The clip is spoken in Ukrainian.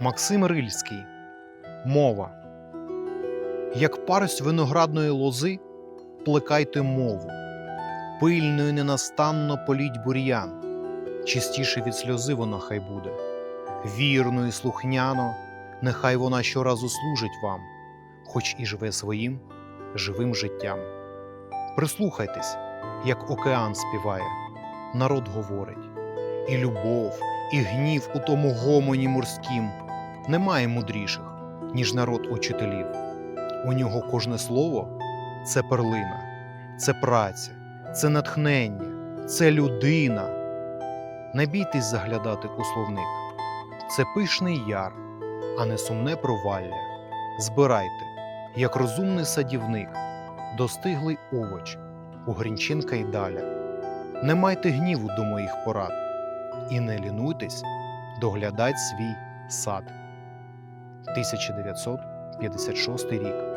Максим Рильський. Мова. Як парость виноградної лози, плекайте мову, пильно і ненастанно політь бур'ян, чистіше від сльози вона хай буде, вірно і слухняно, нехай вона щоразу служить вам, хоч і живе своїм живим життям. Прислухайтесь, як океан співає, народ говорить, і любов, і гнів у тому гомоні морськім немає мудріших, ніж народ учителів. У нього кожне слово це перлина, це праця, це натхнення, це людина. Не бійтесь заглядати у словник. Це пишний яр, а не сумне провалля. Збирайте, як розумний садівник, достиглий овоч, у Грінченка й даля. Не майте гніву до моїх порад і не лінуйтесь доглядать свій сад. 1956 рік.